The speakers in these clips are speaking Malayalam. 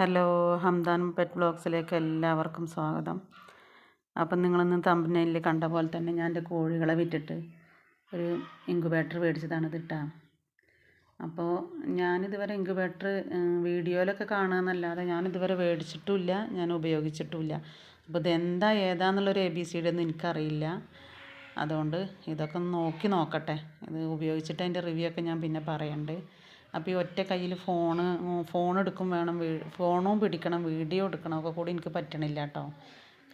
ഹലോ ഹംദാൻ പെറ്റ് ബ്ലോഗ്സിലേക്ക് എല്ലാവർക്കും സ്വാഗതം. അപ്പം നിങ്ങളിന്ന് തമ്പനയിൽ കണ്ട പോലെ തന്നെ ഞാൻ എന്റെ കോഴികളെ വിറ്റിട്ട് ഒരു ഇൻക്യുബേറ്റർ മേടിച്ചതാണ് ഇതിട്ടാ. അപ്പോൾ ഞാനിതുവരെ ഇൻക്യുബേറ്റർ വീഡിയോയിലൊക്കെ കാണുകയെന്നല്ലാതെ ഞാനിതുവരെ മേടിച്ചിട്ടുമില്ല ഞാൻ ഉപയോഗിച്ചിട്ടുമില്ല. അപ്പോൾ ഇതെന്താ ഏതാന്നുള്ളൊരു എ ബി സി ഡി ഒന്നും എനിക്കറിയില്ല. അതുകൊണ്ട് ഇതൊക്കെ ഒന്ന് നോക്കി നോക്കട്ടെ. ഇത് ഉപയോഗിച്ചിട്ട് അതിന്റെ റിവ്യൂ ഒക്കെ ഞാൻ പിന്നെ പറയുന്നുണ്ട് അപ്പോൾ ഈ ഒറ്റ കയ്യിൽ ഫോണ് ഫോൺ എടുക്കും വേണം ഫോണും പിടിക്കണം വീഡിയോ എടുക്കണം ഒക്കെ കൂടി എനിക്ക് പറ്റണില്ല കേട്ടോ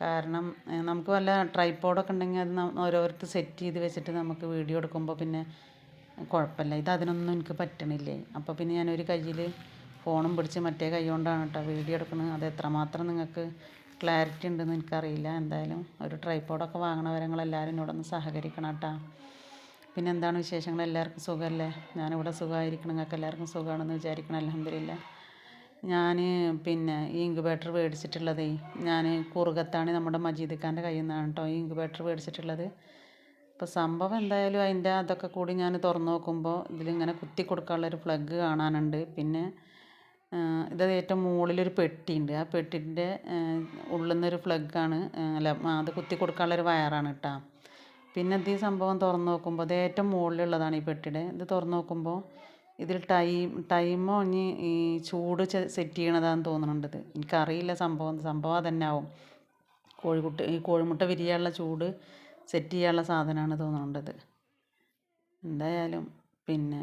കാരണം നമുക്ക് വല്ല ട്രൈപ്പോഡൊക്കെ ഉണ്ടെങ്കിൽ അത് ഓരോരുത്തർ സെറ്റ് ചെയ്ത് വെച്ചിട്ട് നമുക്ക് വീഡിയോ എടുക്കുമ്പോൾ പിന്നെ കുഴപ്പമില്ല. ഇത് അതിനൊന്നും എനിക്ക് പറ്റണില്ലേ. അപ്പോൾ പിന്നെ ഞാനൊരു കയ്യിൽ ഫോണും പിടിച്ച് മറ്റേ കൈ കൊണ്ടാണ് കേട്ടോ വീഡിയോ എടുക്കുന്നത്. അത് എത്രമാത്രം നിങ്ങൾക്ക് ക്ലാരിറ്റി ഉണ്ടെന്ന് എനിക്കറിയില്ല. എന്തായാലും ഒരു ട്രൈപ്പോഡൊക്കെ വാങ്ങണവരങ്ങളെല്ലാവരും എന്നോടൊന്ന് സഹകരിക്കണം കേട്ടോ പിന്നെ എന്താണ് വിശേഷങ്ങൾ? എല്ലാവർക്കും സുഖമല്ലേ? ഞാനിവിടെ സുഖമായിരിക്കണം നിങ്ങൾക്ക് എല്ലാവർക്കും സുഖമാണെന്ന് വിചാരിക്കണം അലഹമില്ല ഞാൻ പിന്നെ ഈ ഇൻക്യുബേറ്റർ മേടിച്ചിട്ടുള്ളതേ ഞാൻ കുറുകത്താണ് നമ്മുടെ മജീദ് ഖാന്റെ കയ്യിൽ നിന്നാണ് കേട്ടോ ഈ ഇൻക്യുബേറ്റർ മേടിച്ചിട്ടുള്ളത്. ഇപ്പോൾ സംഭവം എന്തായാലും അതിന്റെ അതൊക്കെ കൂടി ഞാൻ തുറന്നു നോക്കുമ്പോൾ ഇതിലിങ്ങനെ കുത്തി കൊടുക്കാനുള്ളൊരു പ്ലഗ് കാണാനുണ്ട്. പിന്നെ ഇത് ഏറ്റവും മുകളിലൊരു പെട്ടിയുണ്ട്. ആ പെട്ടിന്റെ ഉള്ളിൽ നിന്നൊരു പ്ലഗ്ഗാണ് അല്ല അത് കുത്തി കൊടുക്കാനുള്ളൊരു വയറാണ് കേട്ടോ. പിന്നെ ഇത് ഈ സംഭവം തുറന്ന് നോക്കുമ്പോൾ ഇത് ഏറ്റവും മുകളിലുള്ളതാണ് ഈ പെട്ടിയുടെ. ഇത് തുറന്ന് നോക്കുമ്പോൾ ഇതിൽ ടൈം ടൈമോ ഇനി ഈ ചൂട് സെറ്റ് ചെയ്യണതാന്ന് തോന്നുന്നുണ്ട് ഇത്. എനിക്കറിയില്ല സംഭവം സംഭവം അതന്നെ ആവും കോഴിക്കുട്ടി ഈ കോഴിമുട്ട വിരിയാനുള്ള ചൂട് സെറ്റ് ചെയ്യാനുള്ള സാധനമാണ് തോന്നുന്നുണ്ട് ഇത്. എന്തായാലും പിന്നെ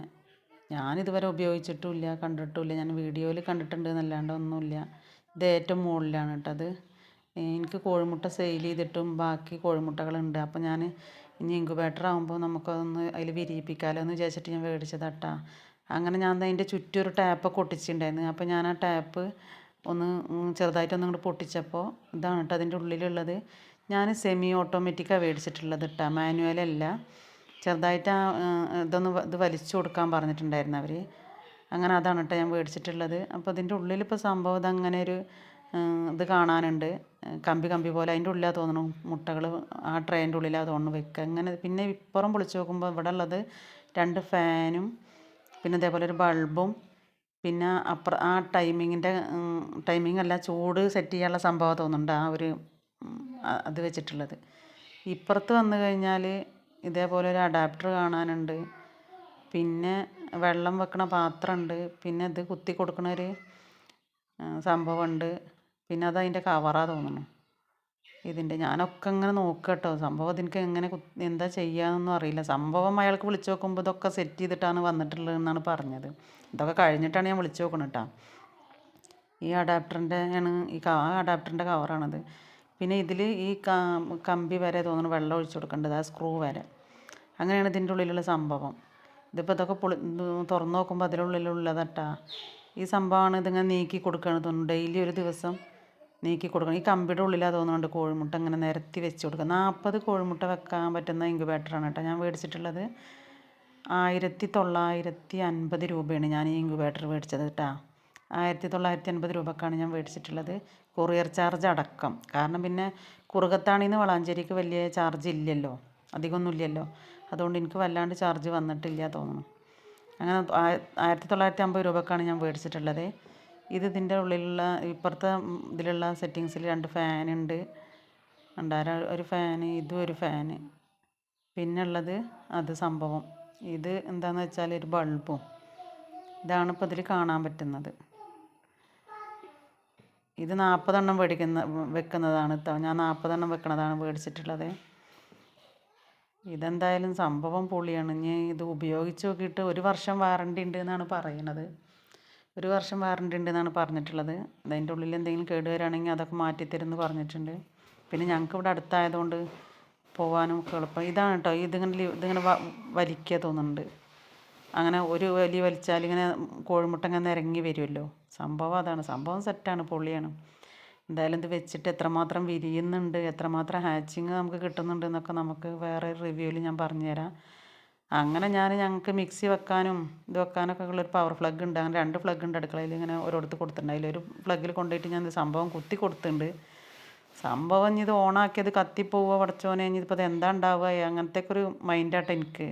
ഞാനിതുവരെ ഉപയോഗിച്ചിട്ടുമില്ല കണ്ടിട്ടുമില്ല. ഞാൻ വീഡിയോയിൽ കണ്ടിട്ടുണ്ട് എന്നല്ലാണ്ട് ഒന്നുമില്ല. ഇത് ഏറ്റവും മുകളിലാണ് കേട്ടോ എനിക്ക് കോഴിമുട്ട സെയിൽ ചെയ്തിട്ടും ബാക്കി കോഴിമുട്ടകളുണ്ട്. അപ്പോൾ ഞാൻ ഇനി ഇൻക്യുബേറ്റർ ആകുമ്പോൾ നമുക്കതൊന്ന് അതിൽ വിരിയിപ്പിക്കാമല്ലോ എന്ന് വിചാരിച്ചിട്ട് ഞാൻ മേടിച്ചതാട്ടാ അങ്ങനെ ഞാൻ അതിന്റെ ചുറ്റും ഒരു ടാപ്പൊക്കെ ഒട്ടിച്ചിട്ടുണ്ടായിരുന്നു അപ്പോൾ ഞാൻ ആ ടാപ്പ് ഒന്ന് ചെറുതായിട്ടൊന്നും ഇങ്ങോട്ട് പൊട്ടിച്ചപ്പോൾ ഇതാണ് കേട്ടോ അതിന്റെ ഉള്ളിലുള്ളത്. ഞാൻ സെമി ഓട്ടോമാറ്റിക്കാണ് മേടിച്ചിട്ടുള്ളത് കേട്ടോ മാനുവലല്ല ചെറുതായിട്ട് ആ ഇതൊന്ന് ഇത് വലിച്ചു കൊടുക്കാൻ പറഞ്ഞിട്ടുണ്ടായിരുന്നു അവർ അങ്ങനെ അതാണ് കേട്ടോ ഞാൻ മേടിച്ചിട്ടുള്ളത് അപ്പോൾ അതിന്റെ ഉള്ളിലിപ്പോൾ സംഭവം ഇതങ്ങനെ ഒരു ഇത് കാണാനുണ്ട്. കമ്പി കമ്പി പോലെ അതിന്റെ ഉള്ളിലാണ് തോന്നുന്നു മുട്ടകൾ ആ ട്രേന്റെ ഉള്ളിലാണ് തോന്നുന്നു വെക്കുക അങ്ങനെ പിന്നെ ഇപ്പുറം പൊളിച്ച് നോക്കുമ്പോൾ ഇവിടെ ഉള്ളത് രണ്ട് ഫാനും പിന്നെ ഇതേപോലെ ഒരു ബൾബും പിന്നെ അപ്പുറം ആ ടൈമിങ്ങിന്റെ ടൈമിംഗ് അല്ല ചൂട് സെറ്റ് ചെയ്യാനുള്ള സംഭവം തോന്നുന്നുണ്ട് ആ ഒരു അത് വെച്ചിട്ടുള്ളത്. ഇപ്പുറത്ത് വന്നു കഴിഞ്ഞാൽ ഇതേപോലെ ഒരു അഡാപ്റ്റർ കാണാനുണ്ട്. പിന്നെ വെള്ളം വെക്കണ പാത്രമുണ്ട്. പിന്നെ ഇത് കുത്തി കൊടുക്കണ ഒരു സംഭവമുണ്ട്. പിന്നെ അത് അതിന്റെ കവറാണ് തോന്നുന്നു. ഇതിന്റെ ഞാനൊക്കെ ഇങ്ങനെ നോക്കുക കേട്ടോ സംഭവം അതെനിക്ക് എങ്ങനെ എന്താ ചെയ്യാന്നൊന്നും അറിയില്ല. സംഭവം അയാൾക്ക് വിളിച്ചു നോക്കുമ്പോൾ ഇതൊക്കെ സെറ്റ് ചെയ്തിട്ടാണ് വന്നിട്ടുള്ളത് എന്നാണ് പറഞ്ഞത്. ഇതൊക്കെ കഴിഞ്ഞിട്ടാണ് ഞാൻ വിളിച്ചു നോക്കണം കേട്ടോ ഈ അഡാപ്റ്ററിന്റെ ആണ് ഈ ആ അഡാപ്റ്ററിന്റെ കവറാണത് പിന്നെ ഇതിൽ ഈ കമ്പി വരെ തോന്നുന്നു വെള്ളം ഒഴിച്ചു കൊടുക്കേണ്ടത് ആ സ്ക്രൂ വരെ. അങ്ങനെയാണ് ഇതിന്റെ ഉള്ളിലുള്ള സംഭവം. ഇതിപ്പോൾ ഇതൊക്കെ പൊളി തുറന്നു നോക്കുമ്പോൾ അതിലുള്ളിലുള്ളതട്ടാ ഈ സംഭവമാണ് ഇതിങ്ങനെ നീക്കി കൊടുക്കുകയാണ് തോന്നുന്നു. ഡെയിലി ഒരു ദിവസം നീക്കി കൊടുക്കണം. ഈ കമ്പിയുടെ ഉള്ളിലാണ് തോന്നുന്നുണ്ട് കോഴിമുട്ട ഇങ്ങനെ നിരത്തി വെച്ച് കൊടുക്കുക. നാൽപ്പത് കോഴിമുട്ട വെക്കാൻ പറ്റുന്ന ഇങ്കുബേറ്ററാണ് കേട്ടോ. ഞാൻ മേടിച്ചിട്ടുള്ളത് ആയിരത്തി തൊള്ളായിരത്തി അൻപത് രൂപയാണ് ഞാൻ ഈ ഇൻക്യുബേറ്റർ മേടിച്ചത് കേട്ടോ. ആയിരത്തി തൊള്ളായിരത്തി അൻപത് രൂപക്കാണ് ഞാൻ മേടിച്ചിട്ടുള്ളത്. കൊറിയർ ചാർജ് അടക്കം. കാരണം പിന്നെ കുറുകത്താണിന്ന് വളാഞ്ചേരിക്ക് വലിയ ചാർജ് ഇല്ലല്ലോ. അധികമൊന്നുമില്ലല്ലോ. അതുകൊണ്ട് എനിക്ക് വല്ലാണ്ട് ചാർജ് വന്നിട്ടില്ല തോന്നുന്നു. അങ്ങനെ ആയിരത്തി തൊള്ളായിരത്തി അമ്പത് രൂപക്കാണ് ഞാൻ മേടിച്ചിട്ടുള്ളത്. ഇത് ഇതിന്റെ ഉള്ളിലുള്ള ഇപ്പുറത്തെ ഇതിലുള്ള സെറ്റിങ്സിൽ രണ്ട് ഫാനുണ്ട് രണ്ടാര ഒരു ഫാന് ഇതും ഒരു ഫാന് പിന്നുള്ളത് അത് സംഭവം. ഇത് എന്താണെന്ന് വെച്ചാൽ ഒരു ബൾബും. ഇതാണ് ഇപ്പോൾ ഇതിൽ കാണാൻ പറ്റുന്നത്. ഇത് നാൽപ്പതെണ്ണം മേടിക്കുന്ന വെക്കുന്നതാണ് ഞാൻ നാൽപ്പതെണ്ണം വെക്കുന്നതാണ് മേടിച്ചിട്ടുള്ളത് ഇതെന്തായാലും സംഭവം പൊളിയാണ്. ഇനി ഇത് ഉപയോഗിച്ച് നോക്കിയിട്ട് ഒരു വർഷം വാറണ്ടി ഉണ്ട് എന്നാണ് പറയണത്. ഒരു വർഷം വാറണ്ടി ഉണ്ടെന്നാണ് പറഞ്ഞിട്ടുള്ളത്. അതിന്റെ ഉള്ളിൽ എന്തെങ്കിലും കേട് വരികയാണെങ്കിൽ അതൊക്കെ മാറ്റിത്തരുമെന്ന് പറഞ്ഞിട്ടുണ്ട്. പിന്നെ ഞങ്ങൾക്ക് ഇവിടെ അടുത്തായതുകൊണ്ട് പോകാനും ഒക്കെ എളുപ്പം. ഇതാണ് കേട്ടോ ഇതിങ്ങനെ ഇതിങ്ങനെ വലിക്കുക തോന്നുന്നുണ്ട്. അങ്ങനെ ഒരു വലി വലിച്ചാൽ ഇങ്ങനെ കോഴിമുട്ട ഇറങ്ങി വരുമല്ലോ. സംഭവം അതാണ്. സംഭവം സെറ്റാണ് പൊള്ളിയാണ് എന്തായാലും ഇത് വെച്ചിട്ട് എത്രമാത്രം വിരിയുന്നുണ്ട് എത്രമാത്രം ഹാച്ചിങ് നമുക്ക് കിട്ടുന്നുണ്ട് എന്നൊക്കെ നമുക്ക് വേറെ റിവ്യൂവിൽ ഞാൻ പറഞ്ഞുതരാം. അങ്ങനെ ഞാൻ ഞങ്ങൾക്ക് മിക്സി വെക്കാനും ഇത് വെക്കാനൊക്കെ ഉള്ളൊരു പവർ പ്ലഗ് ഉണ്ട്. അങ്ങനെ രണ്ട് പ്ലഗ് ഉണ്ട് അടുക്കളയിൽ ഇങ്ങനെ ഓരോരുത്തർ കൊടുത്തിട്ടുണ്ട്. അതിലൊരു പ്ലഗ്ഗിൽ കൊണ്ടുപോയിട്ട് ഞാൻ സംഭവം കുത്തി കൊടുത്തിട്ടുണ്ട്. സംഭവം ഇനി ഇത് ഓണാക്കിയത് കത്തിപ്പോവുക പടച്ചോനെ. ഇനി ഇതിപ്പോൾ ഇത് എന്താ ഉണ്ടാവുക? അങ്ങനത്തെ ഒരു മൈൻഡാട്ടോ എനിക്ക്.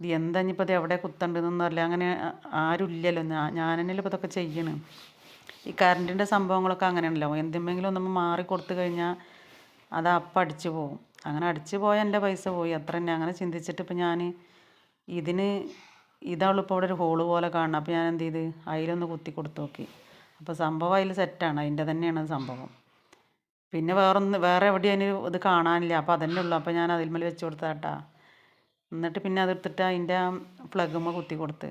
ഇത് എന്താ ഇനിയിപ്പോൾ ഇത് എവിടെ കുത്തണ്ടെന്നൊന്നും അറിയില്ല. അങ്ങനെ ആരും ഇല്ലല്ലോ. ഞാൻ ഞാൻ തന്നെയല്ലേ ഇപ്പോൾ ഇതൊക്കെ ചെയ്യണം. ഈ കറണ്ടിന്റെ സംഭവങ്ങളൊക്കെ അങ്ങനെയാണല്ലോ. എന്തെങ്കിലും ഒന്ന് മാറി കൊടുത്തു കഴിഞ്ഞാൽ അത് അപ്പം അടിച്ചു പോകും. അങ്ങനെ അടിച്ചു പോയ എന്റെ പൈസ പോയി. അത്ര തന്നെ. അങ്ങനെ ചിന്തിച്ചിട്ട് ഇപ്പം ഞാൻ ഇതിന് ഇതാവുള്ളൂ ഇപ്പോൾ ഇവിടെ ഒരു ഹോൾ പോലെ കാണണം അപ്പോൾ ഞാൻ എന്ത് ചെയ്ത്? അതിലൊന്ന് കുത്തി കൊടുത്തു നോക്കി. അപ്പോൾ സംഭവം അതിൽ സെറ്റാണ് അതിന്റെ തന്നെയാണ് സംഭവം. പിന്നെ വേറൊന്ന് വേറെ എവിടെയും അതിന് ഇത് കാണാനില്ല. അപ്പോൾ അതന്നെ ഉള്ളൂ. അപ്പോൾ ഞാൻ അതിൽ മേലെ വെച്ച് കൊടുത്താട്ടാ എന്നിട്ട് പിന്നെ അതെടുത്തിട്ട് അതിന്റെ പ്ലഗുമ്മ കുത്തി കൊടുത്ത്.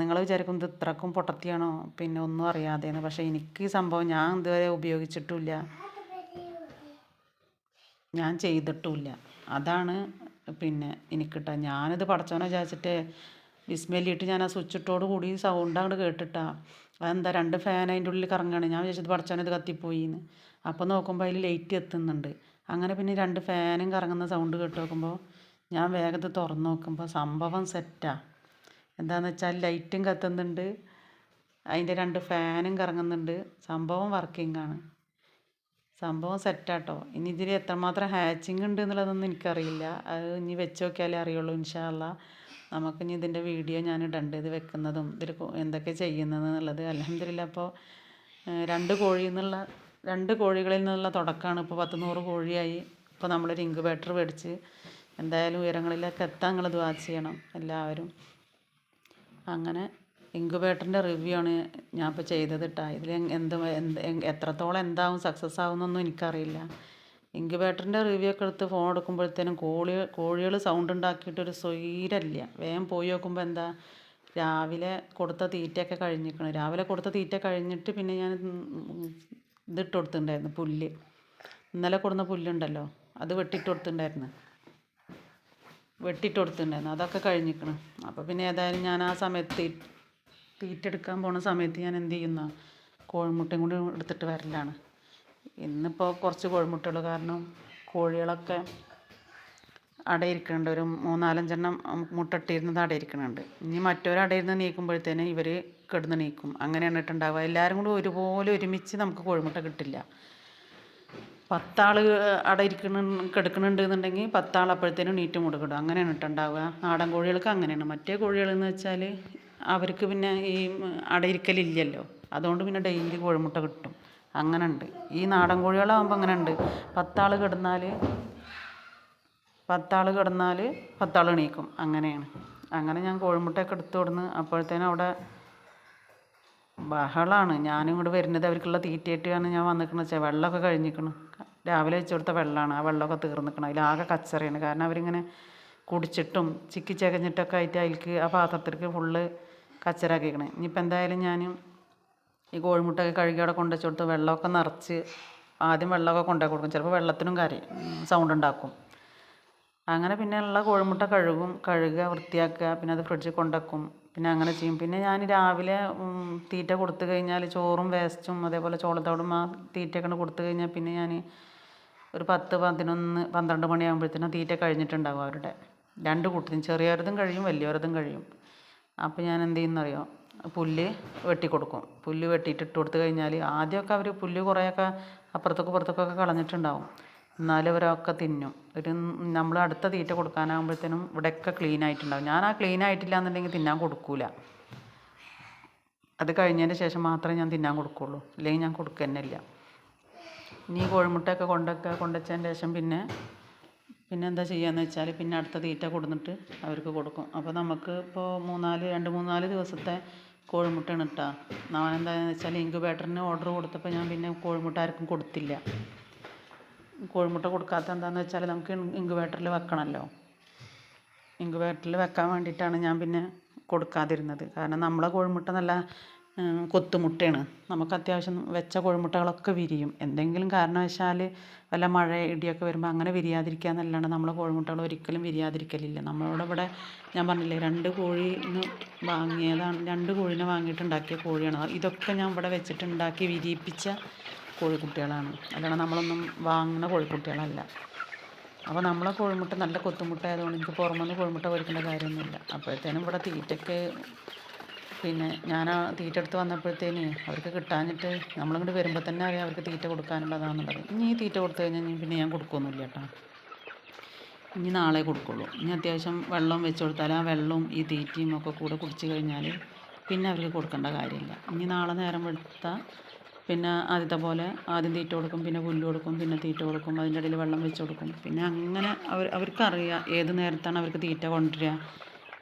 നിങ്ങൾ വിചാരിക്കും ഇത് ഇത്രക്കും പൊട്ടത്തിയാണോ? പിന്നെ ഒന്നും അറിയാതെയെന്ന് പക്ഷേ എനിക്ക് സംഭവം ഞാൻ ഇതുവരെ ഉപയോഗിച്ചിട്ടുമില്ല ഞാൻ ചെയ്തിട്ടുമില്ല. അതാണ് പിന്നെ എനിക്കിട്ട. ഞാനിത് പടച്ചോനെ വിചാരിച്ചിട്ട് വിസ്മയിലിട്ട് ഞാൻ ആ സ്വിച്ചിട്ടോട് കൂടി സൗണ്ട് അങ്ങോട്ട് കേട്ടിട്ടാ. അതെന്താ രണ്ട് ഫാൻ അതിന്റെ ഉള്ളിൽ കറങ്ങുകയാണ് ഞാൻ വിചാരിച്ചത് പടച്ചോനെ ഇത് കത്തിപ്പോയി എന്ന് അപ്പോൾ നോക്കുമ്പോൾ അതിൽ ലൈറ്റ് എത്തുന്നുണ്ട്. അങ്ങനെ പിന്നെ രണ്ട് ഫാനും കറങ്ങുന്ന സൗണ്ട് കേട്ട് നോക്കുമ്പോൾ ഞാൻ വേഗത്തിൽ തുറന്ന് നോക്കുമ്പോൾ സംഭവം സെറ്റാ എന്താണെന്ന് വെച്ചാൽ ലൈറ്റും കത്തുന്നുണ്ട്. അതിന്റെ രണ്ട് ഫാനും കറങ്ങുന്നുണ്ട്. സംഭവം വർക്കിംഗ് ആണ്. സംഭവം സെറ്റാട്ടോ. ഇനി ഇതിൽ എത്രമാത്രം ഹാച്ചിങ് ഉണ്ട് എന്നുള്ളതൊന്നും എനിക്കറിയില്ല. അത് ഇനി വെച്ച് നോക്കിയാലേ അറിയുള്ളൂ ഇൻഷാല്ല നമുക്ക് ഇനി ഇതിന്റെ വീഡിയോ ഞാൻ ഇടണ്ട് ഇത് വെക്കുന്നതും ഇതിൽ എന്തൊക്കെ ചെയ്യുന്നത് എന്നുള്ളത്. അലഹമില്ല അപ്പോൾ രണ്ട് കോഴിയിൽ നിന്നുള്ള രണ്ട് കോഴികളിൽ നിന്നുള്ള തുടക്കമാണ്. ഇപ്പോൾ പത്ത് നൂറ് കോഴിയായി ഇപ്പോൾ നമ്മളൊരു ഇൻക്യുബേറ്റർ മേടിച്ച് എന്തായാലും ഉയരങ്ങളിലേക്ക് എത്താൻ നിങ്ങൾ ദ്വാ ചെയ്യണം എല്ലാവരും. അങ്ങനെ ഇൻക്യുബേറ്ററിന്റെ റിവ്യൂ ആണ് ഞാൻ ഇപ്പോൾ ചെയ്തത് കേട്ടോ ഇതിൽ എന്ത് എന്ത് എത്രത്തോളം എന്താവും സക്സസ് ആവുന്നൊന്നും എനിക്കറിയില്ല. ഇങ്കുബേറ്ററിന്റെ റിവ്യൂ ഒക്കെ എടുത്ത് ഫോൺ എടുക്കുമ്പോഴത്തേനും കോഴി കോഴികൾ സൗണ്ട് ഉണ്ടാക്കിയിട്ടൊരു സ്വൈരല്ല. വേഗം പോയി നോക്കുമ്പോൾ എന്താ രാവിലെ കൊടുത്ത തീറ്റയൊക്കെ കഴിഞ്ഞിരിക്കണം. രാവിലെ കൊടുത്ത തീറ്റ കഴിഞ്ഞിട്ട് പിന്നെ ഞാൻ ഇതിട്ട് കൊടുത്തിട്ടുണ്ടായിരുന്നു പുല്ല്. ഇന്നലെ കൊടുന്ന പുല്ലുണ്ടല്ലോ അത് വെട്ടിട്ട് കൊടുത്തിട്ടുണ്ടായിരുന്നു. വെട്ടിട്ട് കൊടുത്തിട്ടുണ്ടായിരുന്നു അതൊക്കെ കഴിഞ്ഞിരിക്കണം. അപ്പോൾ പിന്നെ ഏതായാലും ഞാൻ ആ സമയത്ത് തീറ്റ എടുക്കാൻ പോണ സമയത്ത് ഞാൻ എന്ത് ചെയ്യുന്ന? കോഴിമുട്ടയും കൂടി എടുത്തിട്ട് വരലാണ്. ഇന്നിപ്പോൾ കുറച്ച് കോഴിമുട്ടകൾ കാരണം കോഴികളൊക്കെ അടയിരിക്കുന്നുണ്ട് ഒരു മൂന്നാലഞ്ചെണ്ണം മുട്ട ഇട്ടിരുന്നത് അടയിരിക്കുന്നുണ്ട് ഇനി മറ്റൊരു അടയിരുന്ന് നീക്കുമ്പോഴത്തേന് ഇവർ കെടുന്ന് നീക്കും. അങ്ങനെയാണ് ഇട്ടുണ്ടാവുക എല്ലാവരും കൂടി ഒരുപോലെ ഒരുമിച്ച് നമുക്ക് കോഴിമുട്ട കിട്ടില്ല. പത്താൾ അടയിരിക്കണ കിടക്കണുണ്ട് എന്നുണ്ടെങ്കിൽ പത്താൾ അപ്പോഴത്തേനും നീറ്റ് മുടക്കിടും. അങ്ങനെയാണ് ഇട്ടുണ്ടാവുക നാടൻ കോഴികൾക്ക് അങ്ങനെയാണ്. മറ്റേ കോഴികളെന്ന് വെച്ചാൽ അവർക്ക് പിന്നെ ഈ അടയിരിക്കലില്ലല്ലോ. അതുകൊണ്ട് പിന്നെ ഡെയിലി കോഴിമുട്ട കിട്ടും. അങ്ങനെ ഉണ്ട് ഈ നാടൻ കോഴികളാകുമ്പോൾ അങ്ങനെ ഉണ്ട് പത്താൾ കിടന്നാൽ പത്താൾ കിടന്നാൽ പത്താൾ എണീക്കും. അങ്ങനെയാണ്. അങ്ങനെ ഞാൻ കോഴിമുട്ടയൊക്കെ എടുത്തു കൊടുന്ന് അപ്പോഴത്തേനും അവിടെ ബഹളമാണ് ഞാനും ഇങ്ങോട്ട് വരുന്നത് അവർക്കുള്ള തീറ്റയായിട്ടാണ് ഞാൻ വന്നിരിക്കുന്നത് വെച്ചാൽ വെള്ളമൊക്കെ കഴിഞ്ഞിരിക്കണം രാവിലെ വെച്ച് കൊടുത്ത വെള്ളമാണ് ആ വെള്ളമൊക്കെ തീർന്നിക്കണം. അതിലാകെ കച്ചറയാണ്. കാരണം അവരിങ്ങനെ കുടിച്ചിട്ടും ചിക്കി ചകഞ്ഞിട്ടൊക്കെ ആയിട്ട് അതിലേക്ക് ആ പാത്രത്തിലേക്ക് ഫുള്ള് കച്ചറാക്കിക്കണേ ഇനിയിപ്പോൾ എന്തായാലും ഞാൻ ഈ കോഴിമുട്ടൊക്കെ കഴുകി അവിടെ കൊണ്ടു വെച്ചു കൊടുത്ത് വെള്ളമൊക്കെ നിറച്ച് ആദ്യം വെള്ളമൊക്കെ കൊണ്ടു കൊടുക്കും. ചിലപ്പോൾ വെള്ളത്തിനും കാര്യം സൗണ്ട് ഉണ്ടാക്കും. അങ്ങനെ പിന്നെ ഉള്ള കോഴിമുട്ട കഴുകും കഴുകുക വൃത്തിയാക്കുക പിന്നെ അത് ഫ്രിഡ്ജിൽ കൊണ്ടുവെക്കും. പിന്നെ അങ്ങനെ ചെയ്യും. പിന്നെ ഞാൻ രാവിലെ തീറ്റ കൊടുത്തു കഴിഞ്ഞാൽ ചോറും വേസ്റ്റും അതേപോലെ ചോളത്തോടും ആ തീറ്റയൊക്കെ കൊടുത്തു കഴിഞ്ഞാൽ പിന്നെ ഞാൻ ഒരു പത്ത് പതിനൊന്ന് പന്ത്രണ്ട് മണിയാകുമ്പോഴത്തേനും തീറ്റ കഴിഞ്ഞിട്ടുണ്ടാകും അവരുടെ. രണ്ട് കൂട്ടത്തിനും. ചെറിയവരതും കഴിയും വലിയവരതും കഴിയും. അപ്പോൾ ഞാൻ എന്ത് ചെയ്യുന്നറിയോ? പുല്ല് വെട്ടി കൊടുക്കും. പുല്ല് വെട്ടിയിട്ട് ഇട്ട് കൊടുത്തു കഴിഞ്ഞാൽ ആദ്യമൊക്കെ അവർ പുല്ല് കുറേയൊക്കെ അപ്പുറത്തേക്കും ഇപ്പുറത്തേക്കൊക്കെ കളഞ്ഞിട്ടുണ്ടാവും. എന്നാലും അവരൊക്കെ തിന്നും. ഒരു നമ്മൾ അടുത്ത തീറ്റ കൊടുക്കാനാകുമ്പോഴത്തേനും ഇവിടെയൊക്കെ ക്ലീൻ ആയിട്ടുണ്ടാവും. ഞാൻ ആ ക്ലീൻ ആയിട്ടില്ല എന്നുണ്ടെങ്കിൽ തിന്നാൻ കൊടുക്കൂല. അത് കഴിഞ്ഞതിന് ശേഷം മാത്രമേ ഞാൻ തിന്നാൻ കൊടുക്കുള്ളൂ. അല്ലെങ്കിൽ ഞാൻ കൊടുക്കുക തന്നെ ഇല്ല ഇനി കോഴിമുട്ടയൊക്കെ കൊണ്ടൊക്കെ കൊണ്ടുവച്ചതിന് ശേഷം പിന്നെ പിന്നെ എന്താ ചെയ്യുകയെന്ന് വെച്ചാൽ പിന്നെ അടുത്ത തീറ്റ കൊടുന്നിട്ട് അവർക്ക് കൊടുക്കും. അപ്പോൾ നമുക്ക് ഇപ്പോൾ മൂന്നാൽ രണ്ട് മൂന്നാൽ ദിവസത്തെ കോഴിമുട്ടയാണ് കിട്ടുക ഞാൻ എന്താണെന്ന് വെച്ചാൽ ഇൻക്യുബേറ്ററിന് ഓർഡർ കൊടുത്തപ്പോൾ ഞാൻ പിന്നെ കോഴിമുട്ട ആർക്കും കൊടുത്തില്ല. കോഴിമുട്ട കൊടുക്കാത്ത എന്താണെന്ന് വെച്ചാൽ നമുക്ക് ഇൻക്യുബേറ്ററിൽ വെക്കണമല്ലോ ഇൻക്യുബേറ്ററിൽ വെക്കാൻ വേണ്ടിയിട്ടാണ് ഞാൻ പിന്നെ കൊടുക്കാതിരുന്നത്. കാരണം നമ്മളെ കോഴിമുട്ട നല്ല കൊത്തുമുട്ടയാണ്. നമുക്ക് അത്യാവശ്യം വെച്ച കോഴിമുട്ടകളൊക്കെ വിരിയും. എന്തെങ്കിലും കാരണവശാൽ വല്ല മഴ ഇടിയൊക്കെ വരുമ്പോൾ അങ്ങനെ വിരിയാതിരിക്കുക എന്നല്ലാണ്ട് നമ്മൾ കോഴിമുട്ടകൾ ഒരിക്കലും വിരിയാതിരിക്കലില്ല. നമ്മളോട് ഇവിടെ ഞാൻ പറഞ്ഞില്ലേ രണ്ട് കോഴിന് വാങ്ങിയതാണ് രണ്ട് കോഴീനെ വാങ്ങിയിട്ട് ഉണ്ടാക്കിയ കോഴിയാണ്. ഇതൊക്കെ ഞാൻ ഇവിടെ വെച്ചിട്ടുണ്ടാക്കി വിരിയിപ്പിച്ച കോഴിക്കുട്ടികളാണ്. അല്ലാണ്ട് നമ്മളൊന്നും വാങ്ങുന്ന കോഴിക്കുട്ടികളല്ല. അപ്പോൾ നമ്മളെ കോഴിമുട്ട നല്ല കൊത്തുമുട്ട ആയതുകൊണ്ട് എനിക്ക് പുറമൊന്നും കോഴിമുട്ട പൊരിക്കേണ്ട കാര്യമൊന്നുമില്ല. അപ്പോഴത്തേനും ഇവിടെ തീറ്റയ്ക്ക് പിന്നെ ഞാൻ ആ തീറ്റ എടുത്ത് വന്നപ്പോഴത്തേന് അവർക്ക് കിട്ടാഞ്ഞിട്ട് നമ്മളിങ്ങോട്ട് വരുമ്പോൾ തന്നെ അറിയാം അവർക്ക് തീറ്റ കൊടുക്കാനുള്ളതാണെന്നുള്ളത് ഇനി ഈ തീറ്റ കൊടുത്തു കഴിഞ്ഞാൽ പിന്നെ ഞാൻ കൊടുക്കുമൊന്നുമില്ല കേട്ടോ ഇനി നാളെ കൊടുക്കുള്ളൂ. ഇനി അത്യാവശ്യം വെള്ളം വെച്ച് കൊടുത്താൽ ആ വെള്ളവും ഈ തീറ്റയും ഒക്കെ കൂടെ കുടിച്ച് കഴിഞ്ഞാൽ പിന്നെ അവർക്ക് കൊടുക്കേണ്ട കാര്യമില്ല ഇനി നാളെ നേരം വെളുത്താൽ പിന്നെ ആദ്യത്തെ പോലെ ആദ്യം തീറ്റ കൊടുക്കും പിന്നെ പുല്ല് കൊടുക്കും പിന്നെ തീറ്റ കൊടുക്കും അതിന്റെ ഇടയിൽ വെള്ളം വെച്ച് കൊടുക്കും. പിന്നെ അങ്ങനെ അവർ അവർക്കറിയാം ഏത് നേരത്താണ് അവർക്ക് തീറ്റ കൊണ്ടുവരിക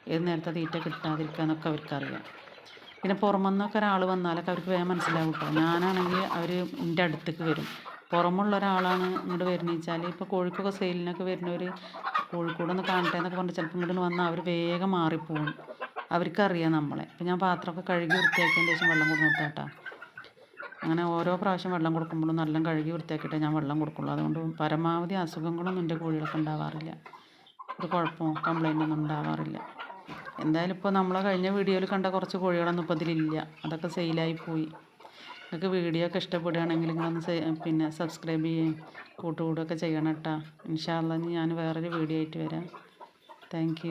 ഏത് നേരത്തെ തീറ്റ കിട്ടാതിരിക്കുക എന്നൊക്കെ അവർക്കറിയാം. പിന്നെ പുറമെന്നൊക്കെ ഒരാൾ വന്നാലൊക്കെ അവർക്ക് വേഗം മനസ്സിലാവും കേട്ടോ ഞാനാണെങ്കിൽ അവർ എന്റെ അടുത്തേക്ക് വരും. പുറമുള്ള ഒരാളാണ് ഇങ്ങോട്ട് വരുന്നത് വെച്ചാൽ ഇപ്പോൾ കോഴിക്കൊക്കെ സെയിലിനൊക്കെ വരുന്നവർ കോഴിക്കോടൊന്ന് കാണട്ടെ എന്നൊക്കെ പറഞ്ഞിട്ട് ചിലപ്പോൾ ഇങ്ങോട്ട് വന്നാൽ അവർ വേഗം മാറിപ്പോവും. അവർക്കറിയാം നമ്മളെ. ഇപ്പം ഞാൻ പാത്രമൊക്കെ കഴുകി വൃത്തിയാക്കിയതിന് ശേഷം വെള്ളം കൊടുത്ത് കൊടുത്താട്ടാ. അങ്ങനെ ഓരോ പ്രാവശ്യം വെള്ളം കൊടുക്കുമ്പോഴും നല്ല കഴുകി വൃത്തിയാക്കിയിട്ടേ ഞാൻ വെള്ളം കൊടുക്കുള്ളൂ. അതുകൊണ്ട് പരമാവധി അസുഖങ്ങളൊന്നും എന്റെ കോഴികൾക്ക് ഉണ്ടാവാറില്ല. ഒരു കുഴപ്പമോ കംപ്ലൈന്റ് ഒന്നും ഉണ്ടാവാറില്ല. എന്തായാലും ഇപ്പോൾ നമ്മൾ കഴിഞ്ഞ വീഡിയോയിൽ കണ്ട കുറച്ച് കോഴികളൊന്നും ഇപ്പോൾ ഇതിലില്ല. അതൊക്കെ സെയിലായി പോയി. നിങ്ങൾക്ക് വീഡിയോ ഒക്കെ ഇഷ്ടപ്പെടുകയാണെങ്കിൽ നിങ്ങളൊന്ന് പിന്നെ സബ്സ്ക്രൈബ് ചെയ്യുകയും കൂട്ടുകൂടുകയൊക്കെ ചെയ്യണം കേട്ടോ. ഇൻഷാല്ല ഞാൻ വേറൊരു വീഡിയോ ആയിട്ട് വരാം. താങ്ക്